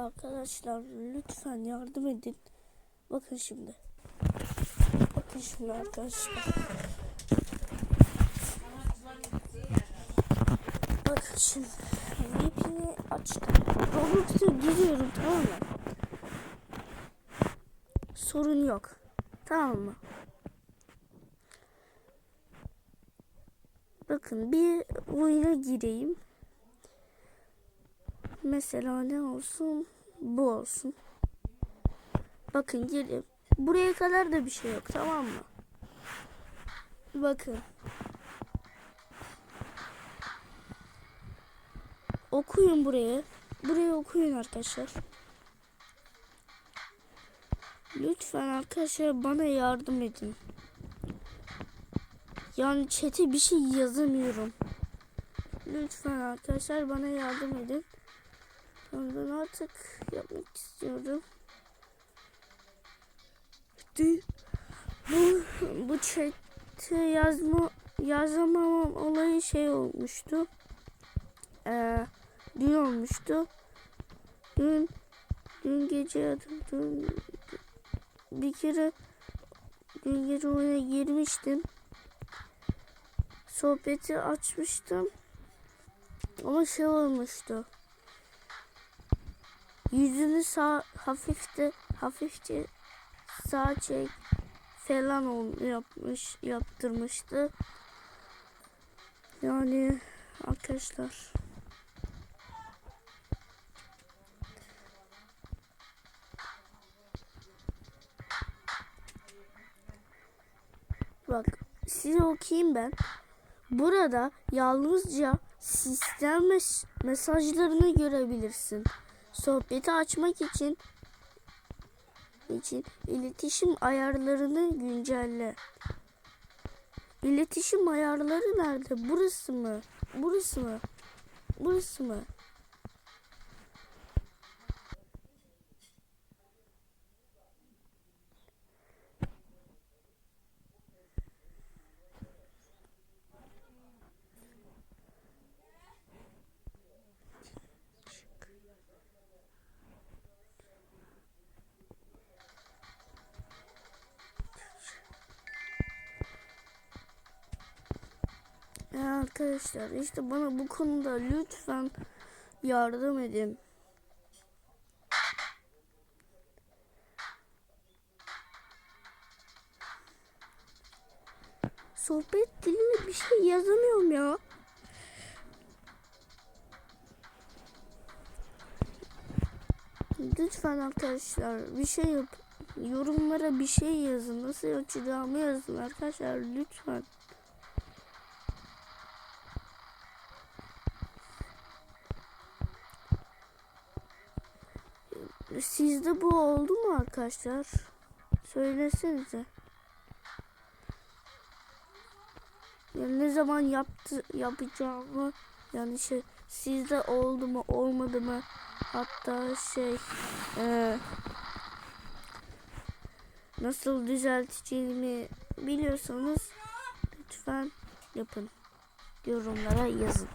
Arkadaşlar lütfen yardım edin. Bakın şimdi. Bakın şimdi arkadaşlar. Bakın şimdi. VPN'i açtım. Roblox'a giriyorum tamam mı? Sorun yok. Tamam mı? Bakın bir oyuna gireyim. Mesela ne olsun? Bu olsun. Bakın gelin. Buraya kadar da bir şey yok tamam mı? Bakın. Okuyun buraya. Buraya okuyun arkadaşlar. Lütfen arkadaşlar bana yardım edin. Yani çete bir şey yazamıyorum. Lütfen arkadaşlar bana yardım edin. Ben artık yapmak istiyorum. Bu bu chatte yazma yazamamam olayı şey olmuştu. Ee, dün olmuştu. Dün dün gece dün bir kere dün gece oyuna girmiştim. Sohbeti açmıştım. Ama şey olmuştu. Yüzünü sağ hafifte hafifçe sağ çek falan ol, yapmış yaptırmıştı. Yani arkadaşlar Bak size okuyayım ben. Burada yalnızca sistem mes- mesajlarını görebilirsin. Sohbeti açmak için için iletişim ayarlarını güncelle. İletişim ayarları nerede? Burası mı? Burası mı? Burası mı? Arkadaşlar işte bana bu konuda lütfen yardım edin. Sohbet diline bir şey yazamıyorum ya. Lütfen arkadaşlar bir şey yap. Yorumlara bir şey yazın. Nasıl açacağımı yazın arkadaşlar lütfen. Sizde bu oldu mu arkadaşlar? Söylesenize. Yani ne zaman yaptı yapacağımı yani şey sizde oldu mu olmadı mı hatta şey e, nasıl düzelteceğimi biliyorsanız lütfen yapın yorumlara yazın.